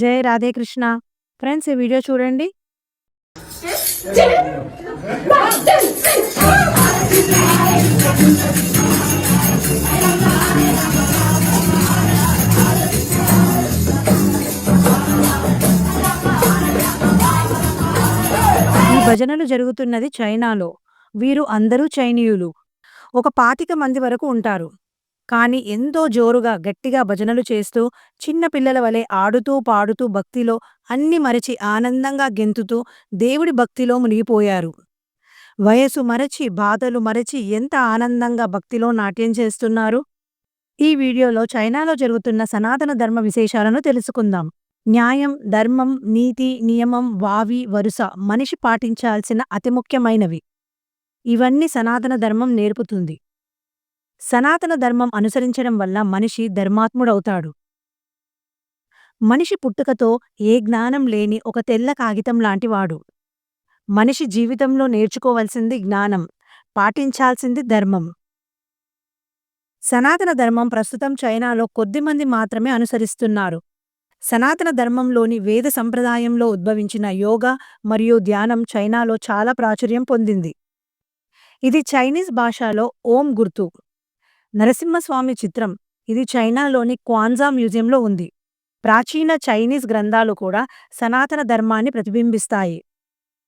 జై రాధేకృష్ణ ఫ్రెండ్స్ ఈ వీడియో చూడండి. ఈ భజనలు జరుగుతున్నది చైనాలో. వీరు అందరూ చైనీయులు. ఒక పాతిక మంది వరకు ఉంటారు. కాని ఎంతో జోరుగా గట్టిగా భజనలు చేస్తూ చిన్న పిల్లల వలె ఆడుతూ పాడుతూ భక్తిలో అన్ని మరచి ఆనందంగా గెంతుతూ దేవుడి భక్తిలో మునిగిపోయారు. వయసు మరచి బాధలు మరచి ఎంత ఆనందంగా భక్తిలో నాట్యం చేస్తున్నారు? ఈ వీడియోలో చైనాలో జరుగుతున్న సనాతన ధర్మ విశేషాలను తెలుసుకుందాం. న్యాయం ధర్మం నీతి నియమం వావి వరుస మనిషి పాటించాల్సిన అతి ముఖ్యమైనవి. ఇవన్నీ సనాతన ధర్మం నేర్పుతుంది. సనాతన ధర్మం అనుసరించడం వల్ల మనిషి ధర్మాత్ముడవుతాడు. మనిషి పుట్టుకతో ఏ జ్ఞానం లేని ఒక తెల్ల కాగితం లాంటివాడు. మనిషి జీవితంలో నేర్చుకోవలసింది జ్ఞానం పాటించాల్సింది ధర్మం. సనాతన ధర్మం ప్రస్తుతం చైనాలో కొద్దిమంది మాత్రమే అనుసరిస్తున్నారు. సనాతన ధర్మంలోని వేద సంప్రదాయంలో ఉద్భవించిన యోగా మరియు ధ్యానం చైనాలో చాలా ప్రాచుర్యం పొందింది. ఇది చైనీస్ భాషలో ఓం గుర్తు. నరసింహస్వామి చిత్రం. ఇది చైనాలోని క్వాన్జా మ్యూజియంలో ఉంది. ప్రాచీన చైనీస్ గ్రంథాలు కూడా సనాతన ధర్మాన్ని ప్రతిబింబిస్తాయి.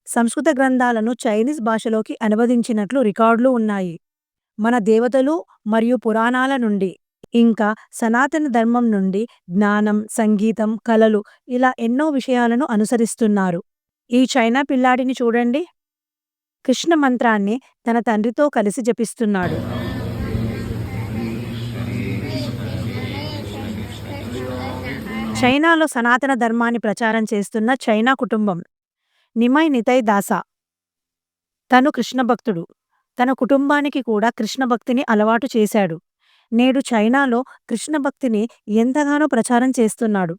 సంస్కృత గ్రంథాలను చైనీస్ భాషలోకి అనువదించినట్లు రికార్డులు ఉన్నాయి. మన దేవతలు మరియు పురాణాల నుండి ఇంకా సనాతన ధర్మం నుండి జ్ఞానం సంగీతం కళలు ఇలా ఎన్నో విషయాలను అనుసరిస్తున్నారు. ఈ చైనా పిల్లాడిని చూడండి. కృష్ణ మంత్రాన్ని తన తండ్రితో కలిసి జపిస్తున్నాడు. చైనాలో సనాతన ధర్మాన్ని ప్రచారం చేస్తున్న చైనా కుటుంబం. నిమై నితై దాసా. తను కృష్ణభక్తుడు తన కుటుంబానికి కూడా కృష్ణభక్తిని అలవాటు చేశాడు. నేడు చైనాలో కృష్ణభక్తిని ఎంతగానో ప్రచారం చేస్తున్నాడు.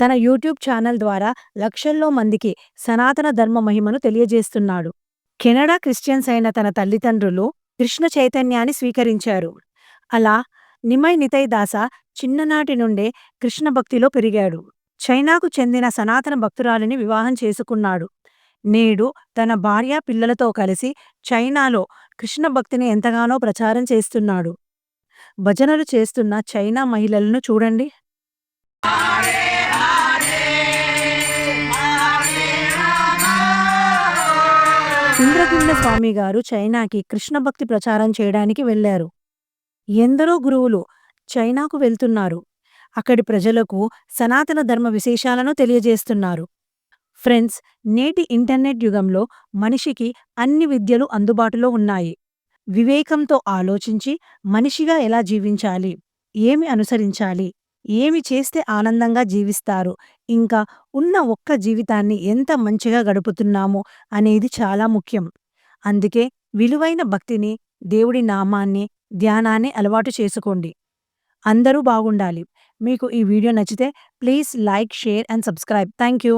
తన యూట్యూబ్ ఛానల్ ద్వారా లక్షల్లో మందికి సనాతన ధర్మ మహిమను తెలియజేస్తున్నాడు. కెనడా క్రిస్టియన్స్ అయిన తన తల్లిదండ్రులు కృష్ణ చైతన్యాన్ని స్వీకరించారు. అలా నిమై నితై దాస చిన్ననాటి నుండే కృష్ణభక్తిలో పెరిగాడు. చైనాకు చెందిన సనాతన భక్తురాలిని వివాహం చేసుకున్నాడు. నేడు తన భార్య పిల్లలతో కలిసి చైనాలో కృష్ణభక్తిని ఎంతగానో ప్రచారం చేస్తున్నాడు. భజనలు చేస్తున్న చైనా మహిళలను చూడండి. ఇంద్రగుండ స్వామి గారు చైనాకి కృష్ణభక్తి ప్రచారం చేయడానికి వెళ్ళారు ఎందరో గురువులు చైనాకు వెళ్తున్నారు. అక్కడి ప్రజలకు సనాతన ధర్మ విశేషాలను తెలియజేస్తున్నారు. ఫ్రెండ్స్ నేటి ఇంటర్నెట్ యుగంలో మనిషికి అన్ని విద్యలు అందుబాటులో ఉన్నాయి. వివేకంతో ఆలోచించి మనిషిగా ఎలా జీవించాలి? ఏమి అనుసరించాలి? ఏమి చేస్తే ఆనందంగా జీవిస్తారు? ఇంకా ఉన్న ఒక్క జీవితాన్ని ఎంత మంచిగా గడుపుతున్నామో అనేది చాలా ముఖ్యం. అందుకే విలువైన భక్తిని దేవుడి నామాన్ని ధ్యానాన్ని అలవాటు చేసుకోండి. అందరూ బాగుండాలి. మీకు ఈ వీడియో నచ్చితే please like share and subscribe. Thank you